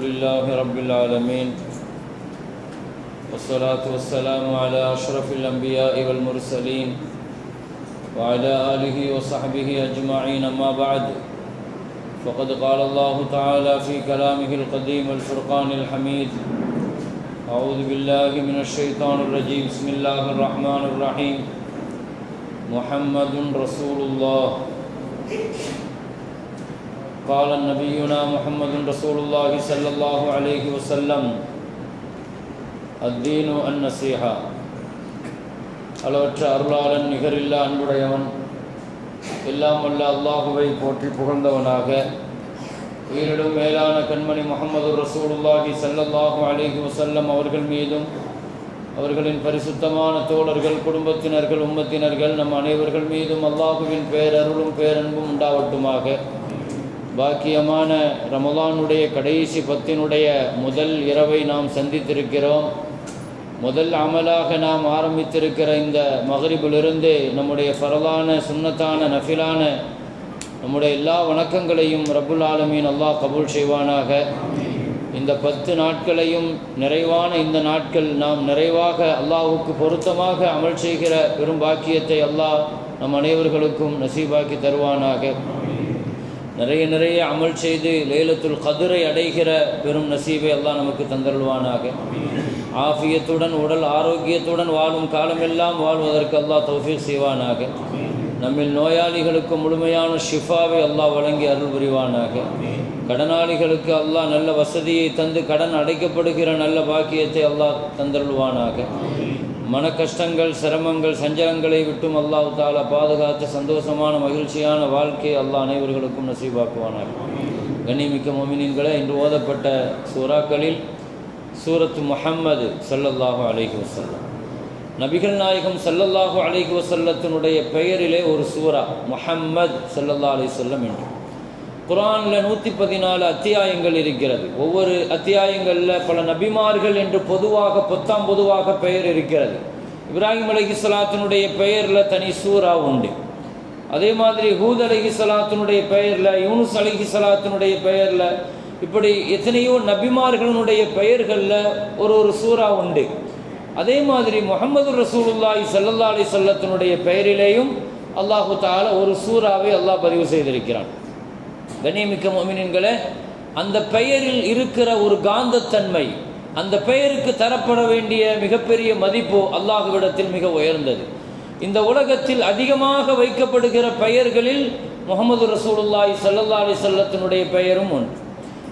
لله رب العالمين والصلاة والسلام على أشرف الأنبياء والمرسلين وعلى آله وصحبه أجمعين أما بعد. فقد قال الله تعالى في كلامه القديم الفرقان الحميد أعوذ بالله من الشيطان الرجيم بسم الله الرحمن الرحيم محمد رسول الله قال نبينا محمد رسول الله صلى الله عليه وسلم الدين النصيحة அளவற்ற அருளாளன் நிகரில்லா அன்புடையவன் எல்லாம் வல்ல அல்லாஹுவை போற்றி புகழ்ந்தவனாக உயிரிடும் மேலான கண்மணி முகமது ரசூலுல்லாஹி ஸல்லல்லாஹு அலைஹி வஸல்லம் அவர்கள் மீதும் அவர்களின் பரிசுத்தமான தோழர்கள் குடும்பத்தினர்கள் உம்மத்தினர்கள் நம் அனைவர்கள் மீதும் அல்லாஹுவின் பேரருளும் பேரன்பும் உண்டாவட்டுமாக பாக்கியமான ரமலானுடைய கடைசி பத்தினுடைய முதல் இரவை நாம் சந்தித்திருக்கிறோம். முதல் அமலாக நாம் ஆரம்பித்திருக்கிற இந்த மகரிபிலிருந்து நம்முடைய பரவான சுன்னத்தான நஃபிலான நம்முடைய எல்லா வணக்கங்களையும் ரபுல் ஆலமீன் அல்லாஹ் கபூல் செய்வானாக. இந்த பத்து நாட்களையும் நிறைவான இந்த நாட்கள் நாம் நிறைவாக அல்லாஹுக்கு பொருத்தமாக அமல் செய்கிற பெரும் பாக்கியத்தை அல்லாஹ் நம் அனைவர்களுக்கும் நசீபாக்கி தருவானாக. நிறைய நிறைய அமல் செய்து லேலத்துல் கதிரை அடைகிற பெரும் நசீபை எல்லாம் நமக்கு தந்தருள்வானாக. ஆஃபியத்துடன் உடல் ஆரோக்கியத்துடன் வாழும் காலமெல்லாம் வாழ்வதற்கு அல்லாஹ் தௌஃபீக் செய்வானாக. நம்மில் நோயாளிகளுக்கு முழுமையான ஷிஃபாவை அல்லாஹ் வழங்கி அருள் புரிவானாக. கடனாளிகளுக்கு அல்லாஹ் நல்ல வசதியை தந்து கடன் அடைக்கப்படுகிற நல்ல பாக்கியத்தை அல்லாஹ் தந்தருள்வானாக. மன கஷ்டங்கள் சிரமங்கள் சஞ்சலங்களை விட்டும் அல்லாஹ் தாலா பாதுகாத்து சந்தோஷமான மகிழ்ச்சியான வாழ்க்கையை அல்லாஹ் அனைவர்களுக்கும் நசீபாக்குவானார் கண்ணிமிக்க மொமினின்களை இன்று ஓதப்பட்ட சூறாக்களில் சூரத்து முஹம்மது சல்லல்லாஹு அலைஹி வசல்லம் நபிகள் நாயகம் சல்லல்லாஹு அலைஹி வசல்லத்தினுடைய பெயரிலே ஒரு சூரா முஹம்மது சல்லல்லா அலி சொல்லம் என்று. குரானில் நூற்றி பதினாலு அத்தியாயங்கள் இருக்கிறது. ஒவ்வொரு அத்தியாயங்களில் பல நபிமார்கள் என்று பொதுவாக பொத்தாம் பொதுவாக பெயர் இருக்கிறது. இப்ராஹிம் அலகி சலாத்தினுடைய பெயரில் தனி சூரா உண்டு. அதே மாதிரி ஹூத் அலகி சலாத்தினுடைய பெயரில் யூனுஸ் அலகி சலாத்தினுடைய பெயரில் இப்படி எத்தனையோ நபிமார்களுடைய பெயர்களில் ஒரு ஒரு சூறா உண்டு. அதே மாதிரி முகமது ரசூலுல்லாய் சல்லல்லா அலி சொல்லத்தினுடைய பெயரிலேயும் அல்லாஹு தால ஒரு சூறாவை அல்லாஹ் பதிவு செய்திருக்கிறான். கண்ணியமிக்க மோமினின்களே அந்த பெயரில் இருக்கிற ஒரு காந்தத்தன்மை அந்த பெயருக்கு தரப்பட வேண்டிய மிகப்பெரிய மதிப்பு அல்லாஹுவிடத்தில் மிக உயர்ந்தது. இந்த உலகத்தில் அதிகமாக வைக்கப்படுகிற பெயர்களில் முகமது ரசூலுல்லாய் சல்லல்லா அலி சொல்லத்தினுடைய பெயரும் ஒன்று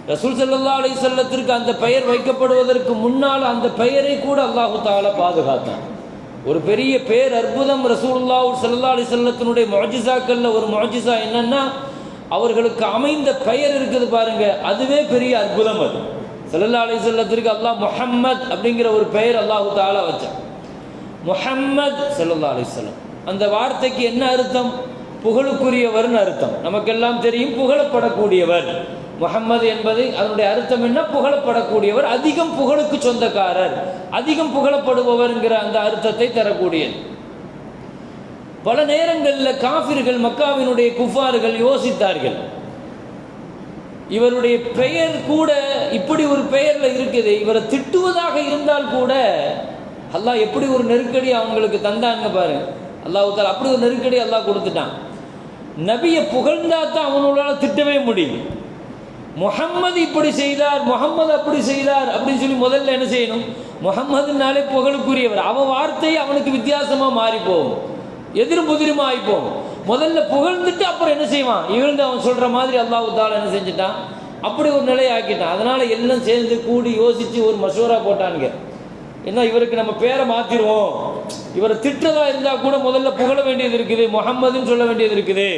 ரசூல் சல்லல்லா அலி சொல்லத்திற்கு அந்த பெயர் வைக்கப்படுவதற்கு முன்னால் அந்த பெயரை கூட அல்லாஹு தால பாதுகாத்தான். ஒரு பெரிய பேர் அற்புதம் ரசூல்லா சல்லா அலி சொல்லத்தினுடைய மொஜிசாக்கள்ல ஒரு மொஜிசா என்னன்னா அவர்களுக்கு அமைந்த பெயர் இருக்குது பாருங்க. அதுவே பெரிய அற்புதம் அது. சல்லல்லா அலி சொல்லத்திற்கு அல்லாஹ் முஹம்மத் அப்படிங்கிற ஒரு பெயர் அல்லாஹு தாலா வச்சான். முஹம்மத் சல்லா அலி அந்த வார்த்தைக்கு என்ன அர்த்தம்? புகழுக்குரியவர்னு அர்த்தம். நமக்கெல்லாம் தெரியும் புகழப்படக்கூடியவர். முகம்மது என்பது அதனுடைய அர்த்தம் என்ன? புகழப்படக்கூடியவர் அதிகம் புகழுக்கு சொந்தக்காரர் அதிகம் புகழப்படுபவர்ங்கிற அந்த அர்த்தத்தை தரக்கூடியது. பல நேரங்களில் காபிர்கள் மக்காவினுடைய குஃபார்கள் யோசித்தார்கள். இவருடைய பெயர் கூட இப்படி ஒரு பெயரில் இருக்குது. இவரை திட்டுவதாக இருந்தால் கூட அல்லாஹ் எப்படி ஒரு நெருக்கடி அவங்களுக்கு தந்தாங்க பாரு. அல்லாஹுத்தால் அப்படி ஒரு நெருக்கடி அல்லாஹ் கொடுத்துட்டான். நபியை புகழ்ந்தா தான் அவனோட திட்டவே முடியும். முகம்மது இப்படி செய்தார் முகம்மது அப்படி செய்தார் அப்படின்னு சொல்லி முதல்ல என்ன செய்யணும்? முகம்மதுனாலே புகழுக்குரியவர். அவன் வார்த்தை அவனுக்கு வித்தியாசமாக மாறி போகும் எதிரும் புதிருமா ஆயிப்போம் முதல்ல புகழ்ந்துட்டு அப்புறம் என்ன செய்வான்? இவங்க அவன் சொல்கிற மாதிரி அல்லாஹு தால என்ன செஞ்சுட்டான்? அப்படி ஒரு நிலையை ஆக்கிட்டான் அதனால் எல்லாம் சேர்ந்து கூடி யோசித்து ஒரு மசூரா போட்டானுங்க. என்ன இவருக்கு நம்ம பேரை மாற்றிடுவோம் இவரை திட்டதாக இருந்தால் கூட முதல்ல புகழ வேண்டியது இருக்குது முகம்மதுன்னு சொல்ல வேண்டியது இருக்குது.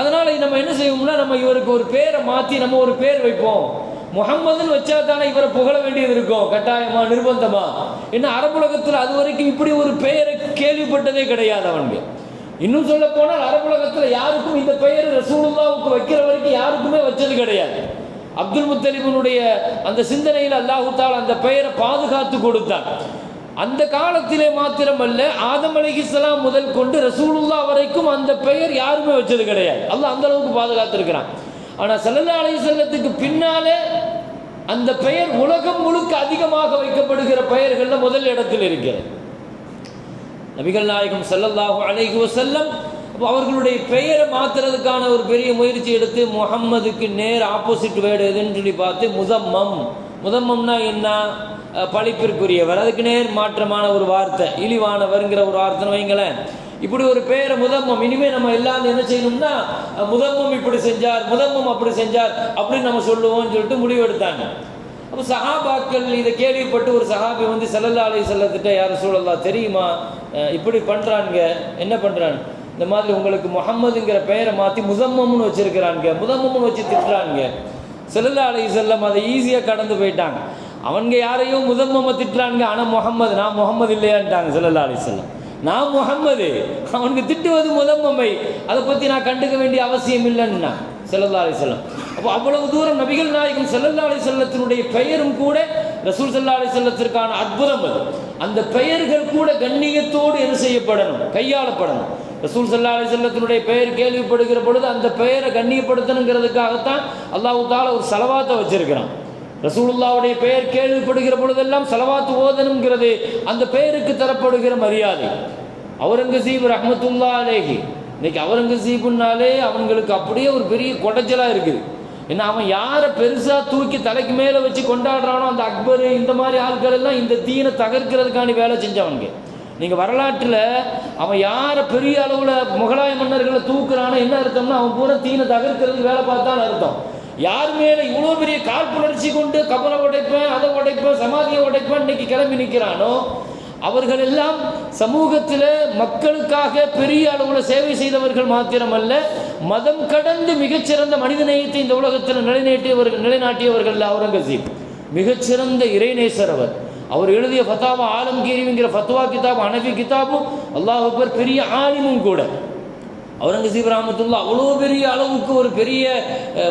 அதனால் நம்ம என்ன செய்வோம்னா நம்ம இவருக்கு ஒரு பேரை மாற்றி நம்ம ஒரு பேர் வைப்போம். முகம்மதுன்னு வச்சா தானே இவரை புகழ வேண்டியது இருக்கும். கட்டாயமா நிர்பந்தமா? என்ன அரபுலகத்தில் அது வரைக்கும் இப்படி ஒரு பெயரை கேள்விப்பட்டதே கிடையாது அவனுக்கு. இன்னும் சொல்ல போனால் அரபுலகத்தில் யாருக்கும் இந்த பெயர் ரசூலுல்லாவுக்கு வைக்கிற வரைக்கும் யாருக்குமே வச்சது கிடையாது. அப்துல் முத்தலிபனுடைய அந்த சிந்தனையில் அல்லாஹு தால் அந்த பெயரை பாதுகாத்து கொடுத்தான். அந்த காலத்திலே மாத்திரமல்ல ஆதம் அலைஹிஸ்ஸலாம் முதல் கொண்டு ரசூலுல்லா வரைக்கும் அந்த பெயர் யாருமே வச்சது கிடையாது. அல்ல அந்த அளவுக்கு பாதுகாத்திருக்கிறான். ஆனால் ஸல்லல்லாஹு அலைஹி செல்லத்துக்கு பின்னாலே அந்த பெயர் உலகம் முழுக்க அதிகமாக வைக்கப்படுகிற பெயர்களில் முதல் இடத்தில் இருக்கிறது. நபிகள் நாயகம் ஸல்லல்லாஹு அலைஹி செல்லம் அவர்களுடைய பெயரை மாத்துறதுக்கான ஒரு பெரிய முயற்சி எடுத்து முகம்மதுக்கு நேர் ஆப்போசிட் வேர்டு எதுன்னு சொல்லி பார்த்து முதம்மம். முதம்மம்னா என்ன? பழிப்பிற்குரியவர். அதுக்கு நேர் மாற்றமான ஒரு வார்த்தை இழிவானவர்ங்கிற ஒரு வார்த்தைன்னு வைங்களேன். இப்படி ஒரு பெயரை முதம்மம் இனிமே நம்ம எல்லாரும் என்ன செய்யணும்னா முதம்மம் இப்படி செஞ்சார் முதம்மம் அப்படி செஞ்சார் அப்படின்னு நம்ம சொல்லுவோம்னு சொல்லிட்டு முடிவு எடுத்தாங்க அப்போ சஹாபாக்கள் இதை கேள்விப்பட்டு ஒரு சஹாபி வந்து ஸல்லல்லாஹு அலைஹி செல்லத்திட்ட யாரும் சூழல்லா தெரியுமா? இப்படி பண்ணுறானுங்க என்ன பண்ணுறாங்க இந்த மாதிரி உங்களுக்கு முகம்மதுங்கிற பெயரை மாற்றி முதம்மம்னு வச்சுருக்கிறானுங்க முதம்மம்னு வச்சு திட்டுறானுங்க. ஸல்லல்லாஹு அலைஹி செல்லம் அதை ஈஸியாக கடந்து போயிட்டாங்க. அவங்க யாரையும் முதம்மம்மை திட்டுறானுங்க ஆனால் முகம்மது நான் முகம்மது இல்லையான்ட்டாங்க ஸல்லல்லாஹு செல்லம் நான் முகம்மது. அவனுக்கு திட்டுவது முதம்மமை அதை பற்றி நான் கண்டுக்க வேண்டிய அவசியம் இல்லைன்னா ஸல்லல்லாஹு அலைஹி செல்லம் அப்போ அவ்வளவு தூரம் நபிகள் நாயகம் ஸல்லல்லாஹு செல்லத்தினுடைய பெயரும் கூட ரசூல் ஸல்லல்லாஹு செல்லத்திற்கான வஸல்லத்திற்கான அற்புதம் அது. அந்த பெயர்கள் கூட கண்ணியத்தோடு என்ன செய்யப்படணும்? கையாளப்படணும். ரசூல் ஸல்லல்லாஹு செல்லத்தினுடைய பெயர் கேள்விப்படுகிற பொழுது அந்த பெயரை கண்ணியப்படுத்தணுங்கிறதுக்காகத்தான் அல்லாஹு தால ஒரு செலவாத்தை வச்சிருக்கிறான். ரசூலுல்லாவுடைய பெயர் கேள்விப்படுகிற பொழுதெல்லாம் சலவாத்து ஓதனுங்கிறது அந்த பெயருக்கு தரப்படுகிற மரியாதை. அவுரங்கசீப் ரஹமத்துல்லா அலேஹி. இன்னைக்கு அவுரங்கசீப்புனாலே அவங்களுக்கு அப்படியே ஒரு பெரிய கொடைச்சலாக இருக்குது. ஏன்னா அவன் யாரை பெருசாக தூக்கி தலைக்கு மேலே வச்சு கொண்டாடுறானோ அந்த அக்பர் இந்த மாதிரி ஆட்கள் எல்லாம் இந்த தீனை தகர்க்கிறதுக்காண்டி வேலை செஞ்சவனுங்க. நீங்கள் வரலாற்றில் அவன் யாரை பெரிய அளவில் முகலாய மன்னர்களை தூக்குறானோ என்ன அர்த்தம்னா அவன் பூரா தீனை தகர்க்கிறதுக்கு வேலை பார்த்தான்னு அர்த்தம். யார் மேலே இவ்வளோ பெரிய காற்புணர்ச்சி கொண்டு கபரை உடைப்பேன் அதை உடைப்பேன் சமாதியை உடைப்பேன் இன்னைக்கு கிளம்பி நிற்கிறானோ அவர்கள் எல்லாம் சமூகத்தில் மக்களுக்காக பெரிய அளவில் சேவை செய்தவர்கள் மாத்திரமல்ல மதம் கடந்து மிகச்சிறந்த மனிதநேயத்தை இந்த உலகத்தில் நிலைநாட்டியவர்கள் நிலைநாட்டியவர்கள் அவுரங்கசீப். மிகச்சிறந்த இறைநேசர் அவர். அவர் எழுதிய ஃபத்தாவா ஆலம்கீரிங்கிற ஃபத்வா கிதாப் அனபி கிதாபும் அல்லாஹ் பெரிய ஆலிமும் கூட. அவுரங்கசீப் ராமத்துல்லா அவ்வளோ பெரிய அளவுக்கு ஒரு பெரிய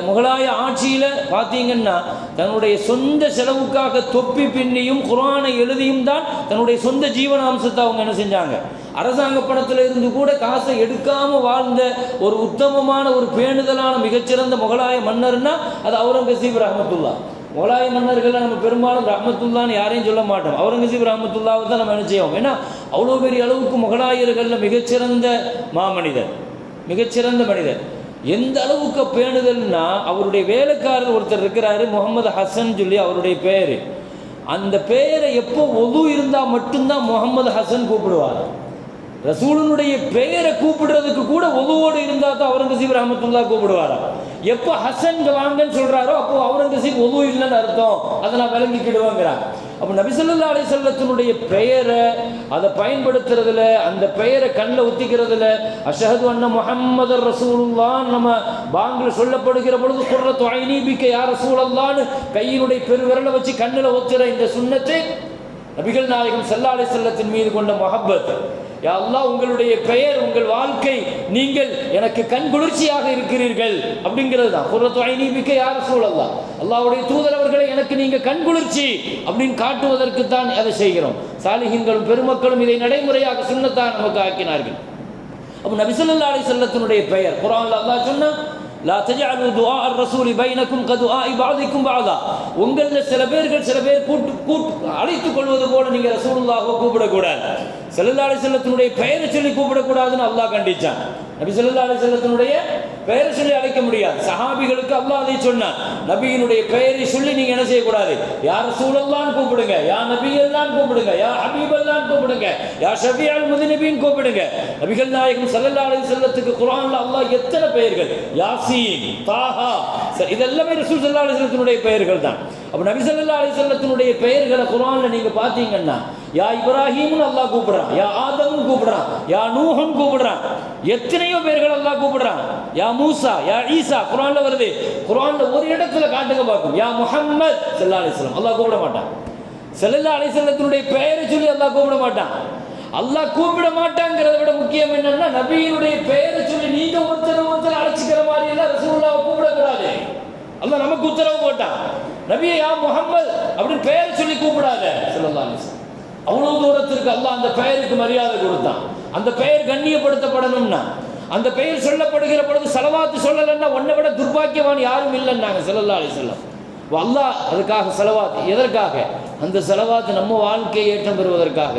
முகலாய ஆட்சியில் பார்த்தீங்கன்னா தன்னுடைய சொந்த செலவுக்காக தொப்பி பின்னியும் குரானை எழுதியும் தான் தன்னுடைய சொந்த ஜீவனாம்சத்தை அவங்க என்ன செஞ்சாங்க? அரசாங்க பணத்தில் இருந்து கூட காசை எடுக்காமல் வாழ்ந்த ஒரு உத்தமமான ஒரு பேணுதலான மிகச்சிறந்த முகலாய மன்னர்னா அது அவுரங்கசீப் ரஹமத்துல்லா. முகலாய மன்னர்கள் நம்ம பெரும்பாலும் ரஹமத்துல்லான்னு யாரையும் சொல்ல மாட்டோம். அவுரங்கசீப் ரஹமத்துல்லாவை தான் நம்ம என்ன செய்வோம்? ஏன்னா அவ்வளோ பெரிய அளவுக்கு முகலாயர்களில் மிகச்சிறந்த மாமனிதர். மிகச்சிறந்த மனிதர். எந்த அளவுக்கு பேணுதல்னா அவருடைய வேலைக்காரர் ஒருத்தர் இருக்கிறாரு முகமது ஹசன் சொல்லி அவருடைய பேர். அந்த பெயரை எப்போ ஒது இருந்தால் மட்டும்தான் முகமது ஹசன் கூப்பிடுவார். ரசூலனுடைய பெயரை கூப்பிடுறதுக்கு கூட ஒதுவோடு இருந்தால் தான் அவுரங்கசீப் ரஹமத்துல்லா கூப்பிடுவாரா. எப்போ ஹசன் வாங்கன்னு சொல்கிறாரோ அப்போ அவுரங்கசீப் ஒது இல்லைன்னு அர்த்தம். அதை நான் விளங்கிக்கிடுவேங்கிறான் அப்போ நபிசல்லா அலி செல்லத்தினுடைய பெயரை அதை பயன்படுத்துறதுல அந்த பெயரை கண்ணில் ஒத்திக்கிறதுல அஷஹது அண்ண முகம்மது ரசூலுல்லான்னு நம்ம பாங்கில் சொல்லப்படுகிற பொழுது சொல்ற தொலைநீபிக்க யார் ரசூலல்லான்னு கையினுடைய பெருவிரலை வச்சு கண்ணில் ஒத்துற இந்த சுண்ணத்தை நபிகள் நாயகம் ஸல்லல்லாஹு அலைஹி செல்லத்தின் மீது கொண்ட மொஹப்பத். அல்லாஹ் உங்களுடைய பெயர் உங்கள் வாழ்க்கை நீங்கள் எனக்கு கண் குளிர்ச்சியாக இருக்கிறீர்கள் அப்படிங்கிறது தான். குர்ரத்து நீமிக்க மிக்க யார் சூழல்லாம் அல்லாவுடைய தூதரவர்களை எனக்கு நீங்கள் கண் குளிர்ச்சி அப்படின்னு காட்டுவதற்கு தான் அதை செய்கிறோம். சாலிகின்களும் பெருமக்களும் இதை நடைமுறையாக சுண்ணத்தான் நமக்கு ஆக்கினார்கள். அப்போ நபிசல்லா அலி செல்லத்தினுடைய பெயர் குரான் அல்லாஹ் சொன்னால் லா தஜாலு துஆ அர் ரசூலி பைனக்கும் கதுஆ இபாதிக்கும் பாதா உங்களில் சில பேர்கள் சில பேர் கூட்டு கூட்டு அழைத்துக் கொள்வது போல நீங்கள் ரசூலுல்லாஹுவை கூப்பிடக்கூடாது. செல்லல்லாடி செல்லத்தினுடைய பெயரை சொல்லி கூப்பிட கூடாதுன்னு அல்லாஹ் கண்டிச்சான். நபி ஸல்லல்லாஹு அலைஹி வஸல்லத்தினுடைய பெயரை சொல்லி அழைக்க முடியாது. சஹாபிகளுக்கு அல்லாஹ் அதை சொன்னார் நபியினுடைய பெயரை சொல்லி நீங்க என்ன செய்யக்கூடாது? யார் சூழல்லாம் கூப்பிடுங்க. யா நபியல்லான்னு கூப்பிடுங்க. யா ஹபீபல்லான்னு கூப்பிடுங்க. யா ஷபியால் முதுநபின்னு கூப்பிடுங்க. நபிகள் நாயகம் சல்லல்லா அலி செல்லத்துக்கு குரான்ல அல்லாஹ் எத்தனை பெயர்கள்? யாசீன் தாஹா சரி, இதெல்லாமே ரசூல் சல்லா அலி வஸல்லத்தினுடைய பெயர்கள் தான். அப்ப நபி சல்லா அலி வஸல்லத்தினுடைய பெயர்களை குரான்ல நீங்க பாத்தீங்கன்னா யா இப்ராஹீம்னு அல்லாஹ் கூப்பிடுறான் யா ஆதம்னு கூப்பிடுறான் யா நூஹன் கூப்பிடுறான் எத்தனையோ பேர்கள் அல்லாஹ் கூப்பிடுறான் யா மூசா யா ஈசா குரான்ல வருது குரான்ல ஒரு இடத்துல காட்டுங்க பார்க்கும் யா முஹம்மத் ஸல்லல்லாஹு அலிஸ்லாம் அல்லாஹ் கூப்பிட மாட்டான் செல்லல்லா அலைஹி பெயரை சொல்லி அல்லாஹ் கூப்பிட மாட்டான் அல்லாஹ் கூப்பிட மாட்டாங்கிறத விட முக்கியம் என்னன்னா நபியினுடைய பெயரை சொல்லி நீங்க ஒருத்தர் ஒருத்தர் அழைச்சிக்கிற மாதிரி எல்லாம் ரசூல்லாவை கூப்பிடக்கூடாது அல்லாஹ் நமக்கு உத்தரவு போட்டான் நபியை யா முஹம்மத் அப்படின்னு பெயரை சொல்லி கூப்பிடாத செல்லல்லா அலிஸ்லாம் வஸல்லம் அவ்வளவு தூரத்திற்கு அல்ல அந்த பெயருக்கு மரியாதை கொடுத்தான். அந்த பெயர் கண்ணியப்படுத்தப்படணும்னா அந்த பெயர் சொல்லப்படுகிற பொழுது செலவாத்து சொல்லலைன்னா உன்னை விட துர்பாக்கியவான் யாரும் இல்லைன்னாங்க ஸல்லல்லாஹு அலைஹி வஸல்லம். அல்லாஹ் அதுக்காக செலவாத்து எதற்காக? அந்த செலவாத்து நம்ம வாழ்க்கையை ஏற்றம் பெறுவதற்காக.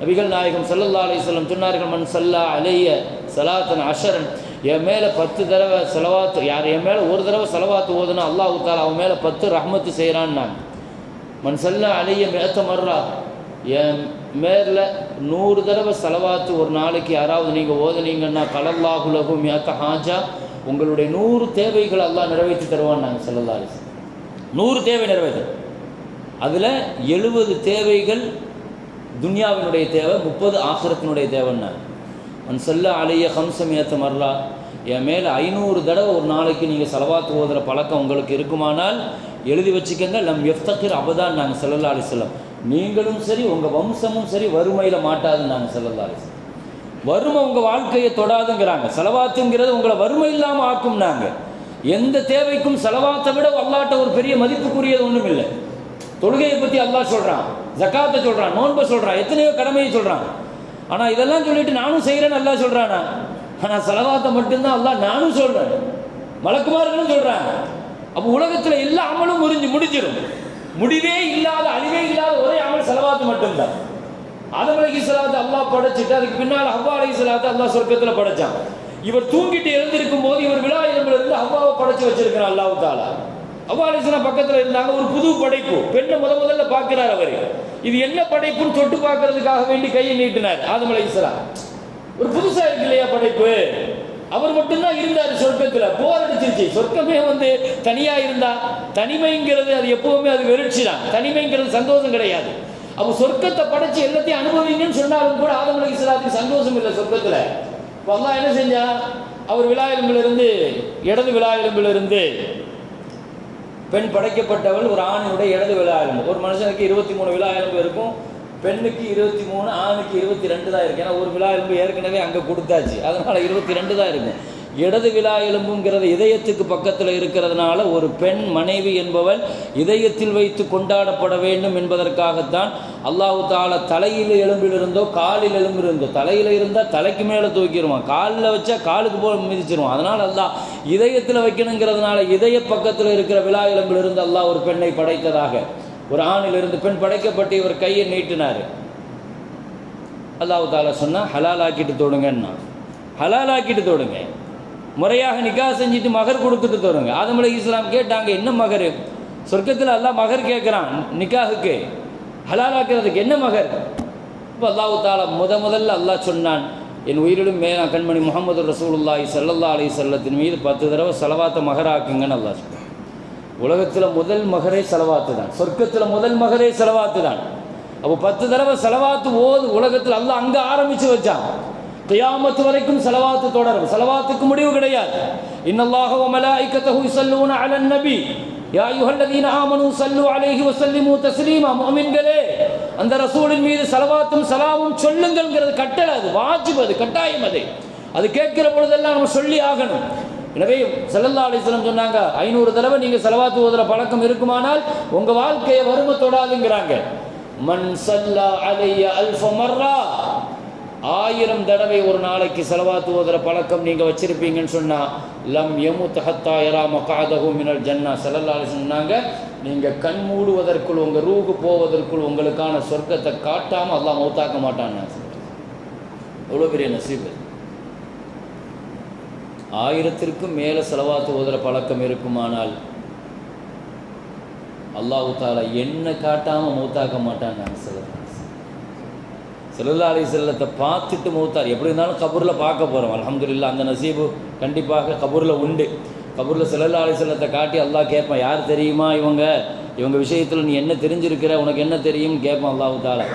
நபிகள் நாயகம் ஸல்லல்லாஹு அலி வஸல்லம் சொன்னார்கள் மண் சல்லா அலைய சலாத்தன் அஷரன். என் மேலே பத்து தடவை செலவாத்து யார் என் மேலே ஒரு தடவை செலவாத்து ஓதுனா அல்லாஹ் தாலா அவன் மேலே பத்து ரஹமத்து செய்கிறான்னு நான் மண் சல்லா அலைய மேத்த மர்றா. என் மேரில் நூறு தடவை செலவாத்து ஒரு நாளைக்கு யாராவது நீங்கள் ஓதுனீங்கன்னா கலல்லாகுலகும் ஏத்த ஹாஜா உங்களுடைய நூறு தேவைகள் எல்லாம் நிறைவேற்றி தருவான் நாங்கள் ஸல்லல்லாஹு நூறு தேவை நிறைவேற்றும் அதில் எழுபது தேவைகள் துன்யாவினுடைய தேவை முப்பது ஆசிரத்தினுடைய தேவைன்னாங்க மன் அழைய அலைய ஹம்சமியத்த மரலா என் மேலே ஐநூறு தடவை ஒரு நாளைக்கு நீங்கள் செலவாத்து ஓதுற பழக்கம் உங்களுக்கு இருக்குமானால் எழுதி வச்சுக்கோங்க நம் எஃப்தக்கிர் அபதான் நாங்கள் செல்லல்லா செல்லம் நீங்களும் சரி உங்கள் வம்சமும் சரி வறுமையில் மாட்டாதுன்னு நாங்கள் செல்லல்லா வறுமை உங்கள் வாழ்க்கையை தொடாதுங்கிறாங்க. செலவாத்துங்கிறது உங்களை வறுமை இல்லாமல் ஆக்கும் நாங்கள் எந்த தேவைக்கும் செலவாத்தை விட அல்லாட்ட ஒரு பெரிய மதிப்புக்குரியது ஒன்றும் இல்லை. தொழுகையை பற்றி அல்லா சொல்கிறான் ஜக்காத்தை சொல்கிறான் நோன்பை சொல்கிறான் எத்தனையோ கடமையை சொல்கிறான் ஆனால் இதெல்லாம் சொல்லிட்டு நானும் செய்கிறேன்னு அல்லா சொல்கிறானா ஆனால் செலவாத்தை மட்டும்தான் அல்லா நானும் சொல்கிறேன் மலக்குமார்களும் சொல்கிறாங்க அப்போ உலகத்தில் எல்லா அமலும் முறிஞ்சு முடிஞ்சிடும் முடிவே இல்லாத அழிவே இல்லாத ஒரே அமல் செலவாத்து மட்டும்தான். ஆதம் அலகி ஸலாத்து அல்லாஹ் படைச்சிட்டு அதுக்கு பின்னால் ஹவ்வா அலகி ஸலாத்து அல்லாஹ் சொர்க்கத்தில் படைச்சான். இவர் தூங்கிட்டு எழுந்திருக்கும் போது இவர் விழா எலும்புல இருந்து ஹவ்வாவை படைச்சு வச்சிருக்கிறான் அல்லாஹு தாலா ஹவ்வா அலைஹி ஸலாம் இருந்தாங்க ஒரு புது படைப்பு. பெண்ணை முத முதல்ல பார்க்கிறார் அவர். இது என்ன படைப்புன்னு தொட்டு பார்க்கறதுக்காக வேண்டி கையை நீட்டினார் ஆதம் அலைஹி ஒரு புதுசாக இருக்கு இல்லையா படைப்பு? அவர் மட்டும்தான் இருந்தார் சொர்க்கத்தில். போர் அடிச்சிருச்சு. சொர்க்கமே வந்து தனியாக இருந்தா தனிமைங்கிறது அது எப்பவுமே அது வெறிச்சி தான். தனிமைங்கிறது சந்தோஷம் கிடையாது. அப்போ சொர்க்கத்தை படைச்சு எல்லாத்தையும் அனுபவிங்கன்னு சொன்னாலும் கூட ஆதமலை இஸ்லாத்துக்கு சந்தோஷம் இல்லை சொர்க்கத்தில். வந்தா என்ன செஞ்சா? அவர் விழா இருந்து இடது விழா பெண் படைக்கப்பட்டவள் ஒரு ஆணினுடைய இடது விழா எலும்பு ஒரு மனுஷனுக்கு இருபத்தி மூணு விழா எலும்பு இருக்கும். பெண்ணுக்கு இருபத்தி மூணு ஆணுக்கு இருபத்தி ரெண்டு தான் இருக்கு. ஏன்னா ஒரு விழா எலும்பு ஏற்கனவே அங்கே கொடுத்தாச்சு. அதனால் இருபத்தி ரெண்டு தான் இருக்கும் இடது விழா எலும்புங்கிறது இதயத்துக்கு பக்கத்தில் இருக்கிறதுனால ஒரு பெண் மனைவி என்பவள் இதயத்தில் வைத்து கொண்டாடப்பட வேண்டும் என்பதற்காகத்தான் அல்லாஹு தால தலையில் எலும்பிலிருந்தோ காலில் எலும்பிலிருந்தோ தலையில் இருந்தால் தலைக்கு மேலே தூக்கிடுவான். காலில் வச்சா காலுக்கு போல் மிதிச்சிருவான். அதனால் அல்லாஹ் இதயத்தில் வைக்கணுங்கிறதுனால இதய பக்கத்தில் இருக்கிற விழா எலும்பிலிருந்து அல்லாஹ் ஒரு பெண்ணை படைத்ததாக. ஒரு ஆணிலிருந்து பெண் படைக்கப்பட்டு இவர் கையை நீட்டினார். அல்லாஹு தாலா சொன்னால் ஹலால் ஆக்கிட்டு தொடுங்கன்னா. ஹலால் ஆக்கிட்டு தொடுங்க. முறையாக நிக்கா செஞ்சுட்டு மகர் கொடுத்துட்டு தொடுங்க. ஆதம் இஸ்லாம் கேட்டாங்க என்ன மகர்? சொர்க்கத்தில் அல்லாஹ் மகர் கேட்குறான் நிக்காஹுக்கு. ஹலால் ஆக்கிறதுக்கு என்ன மகர்? இப்போ அல்லாஹு தாலா முத முதல்ல அல்லாஹ் சொன்னான் என் உயிரிலும் மேலா கண்மணி முகமது ரசூலுல்லாஹி சல்லல்லா அலி வஸல்லத்தின் மீது பத்து தடவை செலவாத்த மகராக்குங்கன்னு அல்லாஹ் சொன்னான். உலகத்தில் முதல் மகரே செலவாத்து தான். சொர்க்கத்தில் முதல் மகரே செலவாத்து தான். அப்போ பத்து தடவை செலவாத்து ஓது உலகத்தில் அல்ல அங்கே ஆரம்பித்து வச்சான். கியாமத்து வரைக்கும் செலவாத்து தொடரும். செலவாத்துக்கு முடிவு கிடையாது. இன்னல்லாஹ வ மலாயிக்கத்தஹு யுஸல்லூன அலன் நபி. யா அய்யுஹல்லதீன ஆமனூ ஸல்லு அலைஹி வஸல்லிமு தஸ்லீமா. முஃமின்களே அந்த ரசூலின் மீது செலவாத்தும் சலாமும் சொல்லுங்கள்ங்கிறது கட்டளை அது. வாஜிப் அது கட்டாயம் அது. அது கேட்கிற பொழுதெல்லாம் நம்ம சொல்லி ஆகணும். எனவே செல்லல்லா அலிஸ்லம் சொன்னாங்க ஐநூறு தடவை நீங்கள் செலவாத்து ஓதுற பழக்கம் இருக்குமானால் உங்கள் வாழ்க்கையை வறுமை தொடாதுங்கிறாங்க. மன் சல்லா அலைய அல்ஃபமர்ரா ஆயிரம் தடவை ஒரு நாளைக்கு செலவாத்து ஓதுற பழக்கம் நீங்கள் வச்சிருப்பீங்கன்னு சொன்னால் லம் யமுத் தஹத்தா யரா மகாதஹு மினல் ஜன்னா. செல்லல்லா அலைஹி சொன்னாங்க நீங்கள் கண் மூடுவதற்குள் உங்கள் ரூகு போவதற்குள் உங்களுக்கான சொர்க்கத்தை காட்டாமல் அல்லாஹ் மௌத்தாக்க மாட்டான்னு எவ்வளோ பெரிய நசீபு. ஆயிரத்திற்கும் மேலே செலவாத்து ஓதுகிற பழக்கம் இருக்குமானால் அல்லாஹு தாலா என்ன காட்டாம மௌத்தாக்க மாட்டாங்க சிலர். சொல்லுறேன் அலி செல்லத்தை பார்த்துட்டு மௌத்தார். எப்படி இருந்தாலும் கபூரில் பார்க்க போகிறோம் அலமதுல்லா அந்த நசீபு கண்டிப்பாக கபூரில் உண்டு. கபூரில் செல்லல்லா அலி செல்லத்தை காட்டி அல்லாஹ் கேட்பான் யார் தெரியுமா இவங்க? இவங்க விஷயத்தில் நீ என்ன தெரிஞ்சிருக்கிற? உனக்கு என்ன தெரியும் கேட்பான் அல்லாஹு தாலா.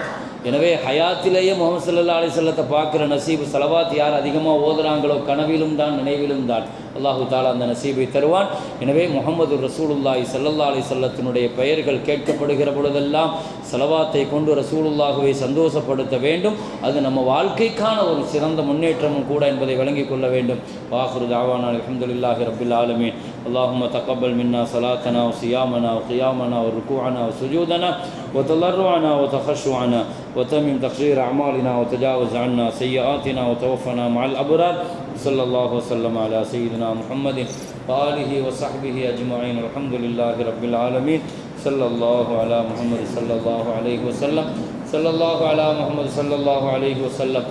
எனவே ஹயாத்திலேயே முகமது சல்லா அலிசல்லத்தை பார்க்குற நசீபு செலவாத் யார் அதிகமாக ஓதுறாங்களோ கனவிலும் தான் நினைவிலும் தான். அல்லாஹு தாலா அந்த நசீபை தருவான் எனவே முகமது ரசூலுல்லாஹி சல்லல்லா அலி செல்லத்தினுடைய பெயர்கள் கேட்கப்படுகிற பொழுதெல்லாம் செலவாத்தை கொண்டு ரசூலுல்லாஹுவை சந்தோஷப்படுத்த வேண்டும் அது நம்ம வாழ்க்கைக்கான ஒரு சிறந்த முன்னேற்றமும் கூட என்பதை விளங்கிக் கொள்ள வேண்டும் வாஹுரு தாவானா அலமதுல்லாஹி ரபில் ஆலமீன் اللهم تقبل منا صلاتنا وصيامنا وقيامنا وركوعنا وسجودنا وتضرعنا وتخشعنا وتمم تقرير أعمالنا وتجاوز عنا سيئاتنا وتوفنا مع الأبرار صلى الله وسلم على سيدنا سيدنا محمد وآله وصحبه أجمعين. الحمد لله رب العالمين. صلى الله على محمد صلى الله عليه وسلم. صلى الله على محمد صلى الله عليه وسلم.